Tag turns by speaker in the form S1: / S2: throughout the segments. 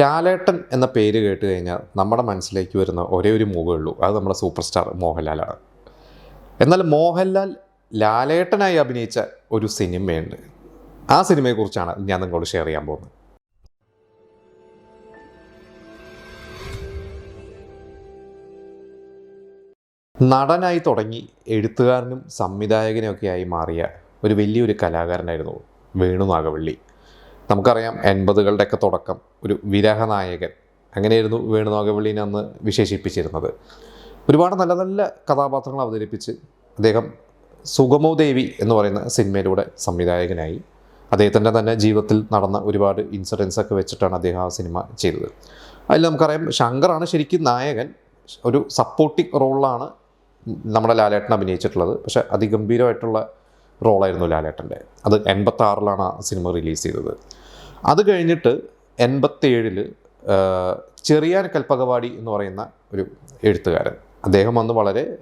S1: ലാലേട്ടൻ എന്ന പേര് കേട്ട് കഴിഞ്ഞാൽ നമ്മുടെ മനസ്സിലേക്ക് വരുന്ന ഒരേ ഒരു മൂവേ ഉള്ളൂ. അത് നമ്മുടെ സൂപ്പർ സ്റ്റാർ മോഹൻലാലാണ്. എന്നാൽ മോഹൻലാൽ ലാലേട്ടനായി അഭിനയിച്ച ഒരു സിനിമയുണ്ട്. ആ സിനിമയെക്കുറിച്ചാണ് ഞാൻ നിങ്ങളോട് ഷെയർ ചെയ്യാൻ പോകുന്നത്. നടനായി തുടങ്ങി എഴുത്തുകാരനും സംവിധായകനും ഒക്കെയായി മാറിയ ഒരു വലിയൊരു കലാകാരനായിരുന്നു വേണു നാഗവള്ളി. നമുക്കറിയാം എൺപതുകളുടെയൊക്കെ തുടക്കം ഒരു വിരഹനായകൻ അങ്ങനെയായിരുന്നു വേണു നാഗവള്ളിനെ അന്ന് വിശേഷിപ്പിച്ചിരുന്നത്. ഒരുപാട് നല്ല നല്ല കഥാപാത്രങ്ങൾ അവതരിപ്പിച്ച് അദ്ദേഹം സുഗമോ ദേവി എന്ന് പറയുന്ന സിനിമയിലൂടെ സംവിധായകനായി. അദ്ദേഹത്തിന്റെ തന്നെ ജീവിതത്തിൽ നടന്ന ഒരുപാട് ഇൻസിഡൻസ് ഒക്കെ വെച്ചിട്ടാണ് അദ്ദേഹം ആ സിനിമ ചെയ്തത്. അതിൽ നമുക്കറിയാം ശങ്കറാണ് ശരിക്കും നായകൻ. ഒരു സപ്പോർട്ടിംഗ് റോളിലാണ് നമ്മുടെ ലാലേട്ടൻ അഭിനയിച്ചിട്ടുള്ളത്. പക്ഷേ അതിഗംഭീരമായിട്ടുള്ള റോളായിരുന്നു ലാലേട്ടന്റെ. അത് എൺപത്താറിലാണ് ആ സിനിമ റിലീസ് ചെയ്തത്. അത് കഴിഞ്ഞിട്ട് എൺപത്തേഴിൽ ചെറിയാൻ കൽപ്പകവാടി എന്ന് പറയുന്ന ഒരു എഴുത്തുകാരൻ. അദ്ദേഹം അന്ന് വളരെ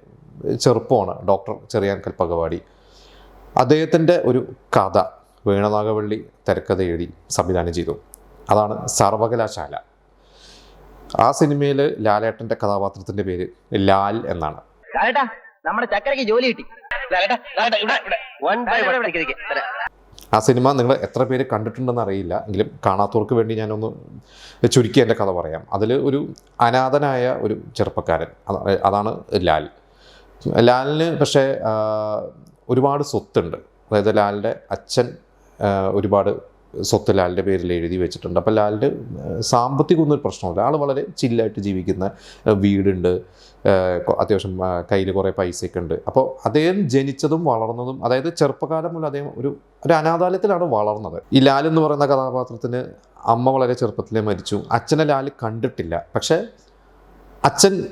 S1: ചെറുപ്പമാണ് ഡോക്ടർ ചെറിയാൻ കൽപ്പകവാടി. അദ്ദേഹത്തിന്റെ ഒരു കഥ വീണനാഗവള്ളി തിരക്കഥ എഴുതി സംവിധാനം ചെയ്തു. അതാണ് സർവകലാശാല. ആ സിനിമയിൽ ലാലേട്ടന്റെ കഥാപാത്രത്തിന്റെ പേര് ലാൽ എന്നാണ്.
S2: നമ്മുടെ ചക്കരയ്ക്ക് ജോലി കിട്ടി.
S1: ആ സിനിമ നിങ്ങൾ എത്ര പേര് കണ്ടിട്ടുണ്ടെന്ന് അറിയില്ല. എങ്കിലും കാണാത്തവർക്ക് വേണ്ടി ഞാനൊന്ന് ചുരുക്കി എന്റെ കഥ പറയാം. അതിൽ ഒരു അനാഥനായ ഒരു ചെറുപ്പക്കാരൻ. അതാണ് ലാൽ. ലാലിന് പക്ഷേ ഒരുപാട് സ്വത്തുണ്ട്. അതായത് ലാലിന്റെ അച്ഛൻ ഒരുപാട് സ്വത്ത് ലാലിന്റെ പേരിൽ എഴുതി വെച്ചിട്ടുണ്ട്. അപ്പോൾ ലാലിന്റെ സാമ്പത്തികമൊന്നും ഒരു പ്രശ്നമില്ല. ആൾ വളരെ ചില്ലായിട്ട് ജീവിക്കുന്ന വീടുണ്ട്. അത്യാവശ്യം കയ്യിൽ കുറേ പൈസയൊക്കെ ഉണ്ട്. അപ്പോൾ അദ്ദേഹം ജനിച്ചതും വളർന്നതും അതായത് ചെറുപ്പകാലം മുതൽ അദ്ദേഹം ഒരു ഒരു അനാഥാലയത്തിലാണ് വളർന്നത്. ഈ ലാൽ എന്ന് പറയുന്ന കഥാപാത്രത്തിന് അമ്മ വളരെ ചെറുപ്പത്തിലേ മരിച്ചു. അച്ഛനെ ലാൽ കണ്ടിട്ടില്ല. പക്ഷേ അച്ഛൻ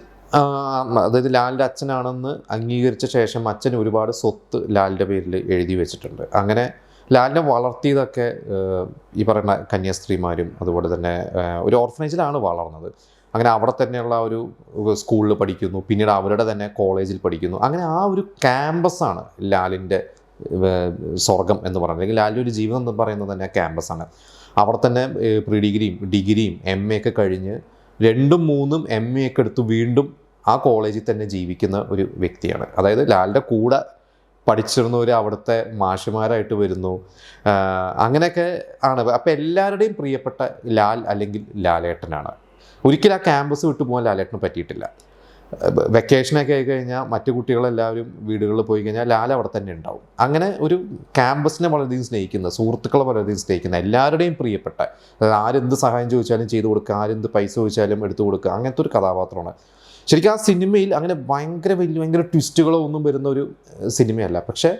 S1: അതായത് ലാലിന്റെ അച്ഛനാണെന്ന് അംഗീകരിച്ച ശേഷം അച്ഛൻ ഒരുപാട് സ്വത്ത് ലാലിന്റെ പേരിൽ എഴുതി വെച്ചിട്ടുണ്ട്. അങ്ങനെ ലാലിനെ വളർത്തിയതൊക്കെ ഈ പറയുന്ന കന്യാസ്ത്രീമാരും അതുപോലെ തന്നെ ഒരു ഓർഫനേജിലാണ് വളർന്നത്. അങ്ങനെ അവിടെ തന്നെയുള്ള ഒരു സ്കൂളിൽ പഠിക്കുന്നു പിന്നീട് അവരുടെ തന്നെ കോളേജിൽ പഠിക്കുന്നു. അങ്ങനെ ആ ഒരു ക്യാമ്പസാണ് ലാലിന്റെ സ്വർഗം എന്ന് പറയുന്നത്. അല്ലെങ്കിൽ ലാലിന്റെ ഒരു ജീവിതം എന്ന് പറയുന്നത് തന്നെ ക്യാമ്പസാണ്. അവിടെ തന്നെ പ്രീ ഡിഗ്രിയും ഡിഗ്രിയും എം എ ഒക്കെ കഴിഞ്ഞ് രണ്ടും മൂന്നും എം എ ഒക്കെ എടുത്ത് വീണ്ടും ആ കോളേജിൽ തന്നെ ജീവിക്കുന്ന ഒരു വ്യക്തിയാണ്. അതായത് ലാലിന്റെ കൂടെ പഠിച്ചിരുന്നവർ അവിടുത്തെ മാഷിമാരായിട്ട് വരുന്നു. അങ്ങനെയൊക്കെ ആണ്. അപ്പോൾ എല്ലാവരുടെയും പ്രിയപ്പെട്ട ലാൽ അല്ലെങ്കിൽ ലാലേട്ടനാണ്. ഒരിക്കലും ആ ക്യാമ്പസ് വിട്ടു പോകാൻ ലാലേട്ടന് പറ്റിയിട്ടില്ല. വെക്കേഷനൊക്കെ ആയി കഴിഞ്ഞാൽ മറ്റു കുട്ടികളെല്ലാവരും വീടുകളിൽ പോയി കഴിഞ്ഞാൽ ലാൽ അവിടെ തന്നെ ഉണ്ടാവും. അങ്ങനെ ഒരു ക്യാമ്പസിനെ വളരെയധികം സ്നേഹിക്കുന്ന സുഹൃത്തുക്കളെ വളരെയധികം സ്നേഹിക്കുന്ന എല്ലാവരുടെയും പ്രിയപ്പെട്ട അതായത് ആരെന്ത് സഹായം ചോദിച്ചാലും ചെയ്തു കൊടുക്കുക ആരെന്ത് പൈസ ചോദിച്ചാലും എടുത്തു കൊടുക്കുക അങ്ങനത്തെ ഒരു കഥാപാത്രമാണ്. ശരിക്കും ആ സിനിമയിൽ അങ്ങനെ ഭയങ്കര വലിയ ഭയങ്കര ട്വിസ്റ്റുകളോ ഒന്നും വരുന്ന ഒരു സിനിമയല്ല. പക്ഷേ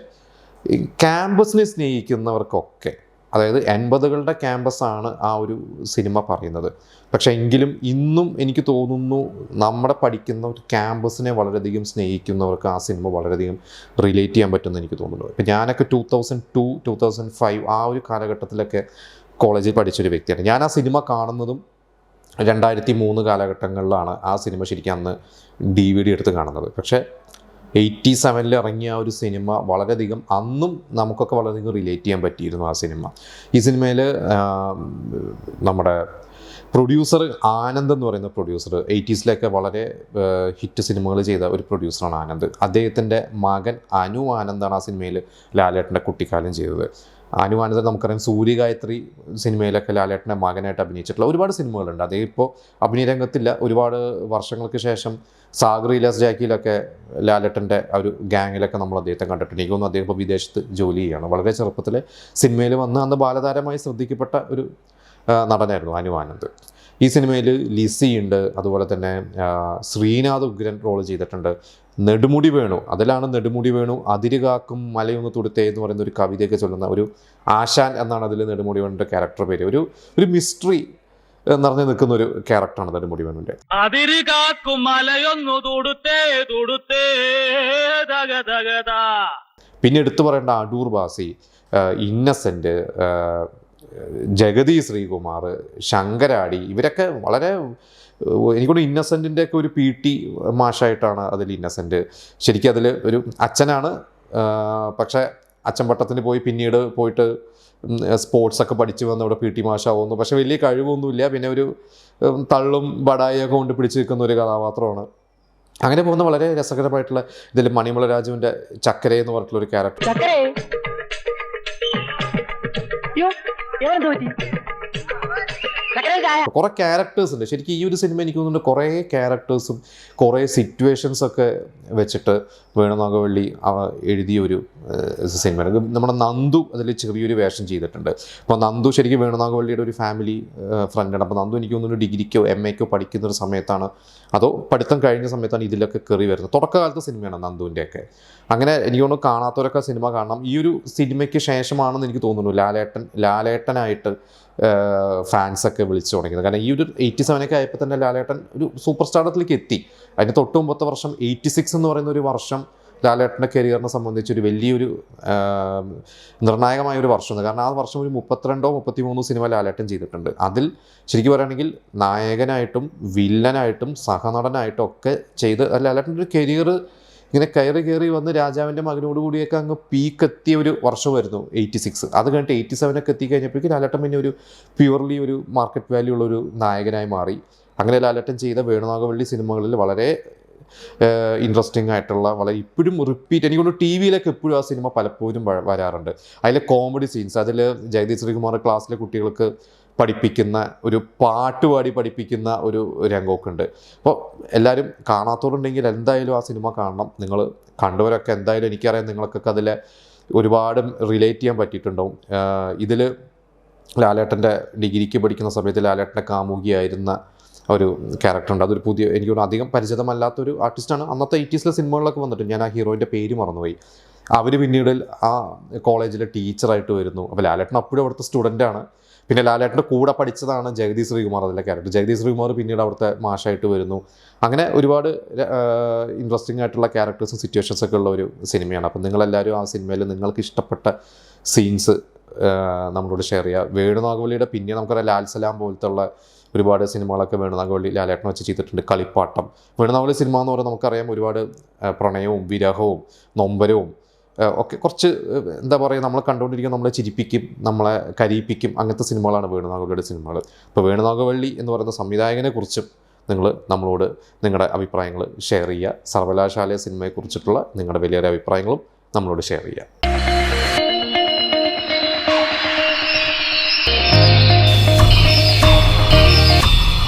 S1: ക്യാമ്പസിനെ സ്നേഹിക്കുന്നവർക്കൊക്കെ അതായത് എൺപതുകളുടെ ക്യാമ്പസാണ് ആ ഒരു സിനിമ പറയുന്നത്. പക്ഷേ എങ്കിലും ഇന്നും എനിക്ക് തോന്നുന്നു നമ്മുടെ പഠിക്കുന്ന ഒരു ക്യാമ്പസിനെ വളരെയധികം സ്നേഹിക്കുന്നവർക്ക് ആ സിനിമ വളരെയധികം റിലേറ്റ് ചെയ്യാൻ പറ്റുമെന്ന് എനിക്ക് തോന്നുന്നു. ഇപ്പം ഞാനൊക്കെ two thousand to two thousand five ആ ഒരു കാലഘട്ടത്തിലൊക്കെ കോളേജിൽ പഠിച്ചൊരു വ്യക്തിയാണ്. ഞാൻ ആ സിനിമ കാണുന്നതും രണ്ടായിരത്തി മൂന്ന് കാലഘട്ടങ്ങളിലാണ് ആ സിനിമ ശരിക്കും അന്ന് ഡി വി ഡി എടുത്ത് കാണുന്നത്. പക്ഷേ എയ്റ്റി സെവനിൽ ഇറങ്ങിയ ഒരു സിനിമ വളരെയധികം അന്നും നമുക്കൊക്കെ വളരെയധികം റിലേറ്റ് ചെയ്യാൻ പറ്റിയിരുന്നു ആ സിനിമ. ഈ സിനിമയിൽ നമ്മുടെ പ്രൊഡ്യൂസർ ആനന്ദ് എന്ന് പറയുന്ന പ്രൊഡ്യൂസർ എയ്റ്റീസിലൊക്കെ വളരെ ഹിറ്റ് സിനിമകൾ ചെയ്ത ഒരു പ്രൊഡ്യൂസറാണ് ആനന്ദ്. അദ്ദേഹത്തിന്റെ മകൻ അനു ആനന്ദാണ് ആ സിനിമയിൽ ലാലേട്ടന്റെ കുട്ടിക്കാലം ചെയ്തത്. അനു ആനന്ദൻ നമുക്കറിയാം സൂര്യഗായത്രി സിനിമയിലൊക്കെ ലാലേട്ടന്റെ മകനായിട്ട് അഭിനയിച്ചിട്ടുള്ള ഒരുപാട് സിനിമകളുണ്ട്. അതേ ഇപ്പോൾ അഭിനയ രംഗത്തില്ല. ഒരുപാട് വർഷങ്ങൾക്ക് ശേഷം സാഗർ ഇലാസ് ജാക്കിയിലൊക്കെ ലാലേട്ടന്റെ ഒരു ഗാങ്ങിലൊക്കെ നമ്മൾ അദ്ദേഹത്തെ കണ്ടിട്ടുണ്ട്. എനിക്ക് തോന്നുന്നു അദ്ദേഹം ഇപ്പോൾ വിദേശത്ത് ജോലി ചെയ്യുകയാണ്. വളരെ ചെറുപ്പത്തിൽ സിനിമയിൽ വന്ന് അന്ന് ബാലതാരമായി ശ്രദ്ധിക്കപ്പെട്ട ഒരു നടനായിരുന്നു അനു ആനന്ദ് ഈ സിനിമയിൽ ലിസി ഉണ്ട് അതുപോലെ തന്നെ ശ്രീനാഥ് ഉഗ്രൻ റോൾ ചെയ്തിട്ടുണ്ട്. നെടുമുടി വേണു അതിലാണ് നെടുമുടി വേണു അതിരുകാക്കും മലയൊന്ന് തുടുത്തേ എന്ന് പറയുന്ന ഒരു കവിതയൊക്കെ ചൊല്ലുന്ന ഒരു ആശാൻ എന്നാണ് അതിൽ നെടുമുടി വേണുവിന്റെ ക്യാരക്ടർ പേര്. ഒരു ഒരു മിസ്റ്ററി നിറഞ്ഞു നിൽക്കുന്ന ഒരു ക്യാരക്ടറാണ് നെടുമുടി വേണുവിന്റെ
S3: അതിര് കാക്കും മലയൊന്നു തൊടുത്തേ
S1: പിന്നെ എടുത്തു പറയേണ്ട അടൂർ ബാസി ഇന്നസെന്റ് ജഗതി ശ്രീകുമാർ ശങ്കരാടി ഇവരൊക്കെ വളരെ എനിക്കൊണ്ട് ഇന്നസെന്റിന്റെ ഒക്കെ ഒരു പി ടി മാഷായിട്ടാണ് അതിൽ ഇന്നസെന്റ് ശരിക്കും അതിൽ ഒരു അച്ഛനാണ് പക്ഷേ അച്ഛൻ പട്ടത്തിന് പോയി പിന്നീട് പോയിട്ട് സ്പോർട്സ് ഒക്കെ പഠിച്ചു വന്ന് അവിടെ പി ടി മാഷാവുന്നു. പക്ഷെ വലിയ കഴിവൊന്നുമില്ല പിന്നെ ഒരു തള്ളും ബടായിയൊക്കെ കൊണ്ട് പിടിച്ചു നിൽക്കുന്ന ഒരു കഥാപാത്രമാണ്. അങ്ങനെ പോകുന്ന വളരെ രസകരമായിട്ടുള്ള ഇതിൽ മണിമല രാജുവിന്റെ ചക്കര എന്ന് പറഞ്ഞിട്ടുള്ള ഒരു ക്യാരക്ടർ.
S2: यार धोती
S1: കുറേ ക്യാരക്ടേഴ്സ് ഉണ്ട്. ശരിക്കും ഈ ഒരു സിനിമ എനിക്ക് തോന്നുന്നുണ്ട് കുറേ ക്യാരക്ടേഴ്സും കുറേ സിറ്റുവേഷൻസ് ഒക്കെ വെച്ചിട്ട് വേണുനാഗവള്ളി എഴുതിയ ഒരു സിനിമ നമ്മുടെ നന്ദു അതിൽ ചെറിയൊരു വേഷം ചെയ്തിട്ടുണ്ട്. അപ്പോൾ നന്ദു ശരിക്കും വേണുനാഗവള്ളിയുടെ ഒരു ഫാമിലി ഫ്രണ്ടാണ് അപ്പോൾ നന്ദു എനിക്ക് തോന്നുന്നു ഡിഗ്രിക്കോ എം എക്കോ പഠിക്കുന്ന ഒരു സമയത്താണ്. അതോ പഠിത്തം കഴിഞ്ഞ സമയത്താണ് ഇതിലൊക്കെ കയറി വരുന്നത്. തുടക്കകാലത്തെ സിനിമയാണ് നന്ദുവിന്റെയൊക്കെ അങ്ങനെ എനിക്ക് തോന്നുന്നു കാണാത്തവരൊക്കെ സിനിമ കാണണം. ഈ ഒരു സിനിമയ്ക്ക് ശേഷമാണെന്ന് എനിക്ക് തോന്നുന്നു ലാലേട്ടൻ ലാലേട്ടനായിട്ട് ഫാൻസൊക്കെ വിളിച്ചു തുടങ്ങിയത്. കാരണം ഈ ഒരു എയ്റ്റി സെവനൊക്കെ ആയപ്പോൾ തന്നെ ലാലേട്ടൻ ഒരു സൂപ്പർ സ്റ്റാർഡത്തിലേക്ക് എത്തി. അതിന് തൊട്ട് മുമ്പത്തെ വർഷം എയ്റ്റി സിക്സ് എന്ന് പറയുന്ന ഒരു വർഷം ലാലേട്ടന്റെ കരിയറിനെ സംബന്ധിച്ച് ഒരു വലിയൊരു നിർണായകമായ ഒരു വർഷമാണ് കാരണം ആ വർഷം ഒരു മുപ്പത്തിരണ്ടോ മുപ്പത്തിമൂന്നോ സിനിമ ലാലേട്ടൻ ചെയ്തിട്ടുണ്ട്. അതിൽ ശരിക്കും പറയുകയാണെങ്കിൽ നായകനായിട്ടും വില്ലനായിട്ടും സഹനടനായിട്ടും ഒക്കെ ചെയ്ത് ലാലേട്ടന്റെ ഒരു കരിയർ ഇങ്ങനെ കയറി കയറി വന്ന് രാജാവിന്റെ മകനോട് കൂടിയൊക്കെ അങ്ങ് പീക്ക് എത്തിയ ഒരു വർഷമായിരുന്നു എയ്റ്റി സിക്സ് അത് കഴിഞ്ഞിട്ട് എയ്റ്റി സെവനൊക്കെ എത്തി കഴിഞ്ഞപ്പോഴേക്കും ലാലട്ടൻ പിന്നെ ഒരു പ്യുവർലി ഒരു മാർക്കറ്റ് വാല്യൂ ഉള്ള ഒരു നായകനായി മാറി. അങ്ങനെ ലാലട്ടൻ ചെയ്ത വേണുനാഗവള്ളി സിനിമകളിൽ വളരെ ഇൻട്രസ്റ്റിംഗ് ആയിട്ടുള്ള വളരെ ഇപ്പോഴും റിപ്പീറ്റ് എനിക്ക് തോന്നുന്നു ടി വിയിലൊക്കെ എപ്പോഴും ആ സിനിമ പലപ്പോഴും വരാറുണ്ട്. അതിലെ കോമഡി സീൻസ് അതിൽ ജഗദീഷ് ശ്രീകുമാർ ക്ലാസ്സിലെ കുട്ടികൾക്ക് പഠിപ്പിക്കുന്ന ഒരു പാട്ടുപാടി പഠിപ്പിക്കുന്ന ഒരു രംഗമൊക്കെ ഉണ്ട് അപ്പോൾ എല്ലാവരും കാണാത്തവരുണ്ടെങ്കിൽ എന്തായാലും ആ സിനിമ കാണണം. നിങ്ങൾ കണ്ടവരൊക്കെ എന്തായാലും എനിക്കറിയാം നിങ്ങൾക്കൊക്കെ അതിൽ ഒരുപാട് റിലേറ്റ് ചെയ്യാൻ പറ്റിയിട്ടുണ്ടാവും. ഇതിൽ ലാലേട്ടന്റെ ഡിഗ്രിക്ക് പഠിക്കുന്ന സമയത്ത് ലാലേട്ടന്റെ കാമുകിയായിരുന്ന ഒരു ക്യാരക്ടർ ക്യാരക്ടറുണ്ട് അതൊരു പുതിയ എനിക്ക് അധികം പരിചിതമല്ലാത്തൊരു ആർട്ടിസ്റ്റാണ് അന്നത്തെ എയ്റ്റീസിലെ സിനിമകളിലൊക്കെ വന്നിട്ട് ഞാൻ ആ ഹീറോയിന്റെ പേര് മറന്നുപോയി. അവർ പിന്നീട് ആ കോളേജിലെ ടീച്ചറായിട്ട് വരുന്നു. അപ്പോൾ ലാലേട്ടൻ അപ്പോഴും അവിടുത്തെ സ്റ്റുഡന്റാണ് പിന്നെ ലാലേട്ടന്റെ കൂടെ പഠിച്ചതാണ് ജഗതി ശ്രീകുമാർ അതിലെ ക്യാരക്ടർ ജഗതി ശ്രീകുമാർ പിന്നീട് അവിടുത്തെ മാഷായിട്ട് വരുന്നു. അങ്ങനെ ഒരുപാട് ഇൻട്രസ്റ്റിംഗ് ആയിട്ടുള്ള ക്യാരക്ടേഴ്സും സിറ്റുവേഷൻസ് ഒക്കെ ഉള്ള ഒരു സിനിമയാണ് അപ്പം നിങ്ങളെല്ലാവരും ആ സിനിമയിൽ നിങ്ങൾക്ക് ഇഷ്ടപ്പെട്ട സീൻസ് നമ്മളോട് ഷെയർ ചെയ്യുക. വേണുനാഗവള്ളിയുടെ പിന്നെ നമുക്കറിയാം ലാൽ സലാം പോലത്തെ ഉള്ള ഒരുപാട് സിനിമകളൊക്കെ വേണുനാഗവള്ളി ലാലേട്ടൻ വെച്ച് ചെയ്തിട്ടുണ്ട് കളിപ്പാട്ടം. വേണുനാഗവള്ളി സിനിമ എന്ന് പറയുന്നത് നമുക്കറിയാം ഒരുപാട് പ്രണയവും വിരഹവും നൊമ്പരവും ഒക്കെ കുറച്ച് എന്താ പറയുക നമ്മൾ കണ്ടുകൊണ്ടിരിക്കുന്ന നമ്മളെ ചിരിപ്പിക്കും നമ്മളെ കരയിപ്പിക്കും അങ്ങനത്തെ സിനിമകളാണ് വേണുനാഗവള്ളിയുടെ സിനിമകൾ അപ്പോൾ വേണുനാഗവള്ളി എന്ന് പറയുന്ന സംവിധായകനെ കുറിച്ചും നിങ്ങൾ നമ്മളോട് നിങ്ങളുടെ അഭിപ്രായങ്ങൾ ഷെയർ ചെയ്യുക. സർവകലാശാല സിനിമയെക്കുറിച്ചിട്ടുള്ള നിങ്ങളുടെ വലിയൊരു അഭിപ്രായങ്ങളും നമ്മളോട് ഷെയർ ചെയ്യുക.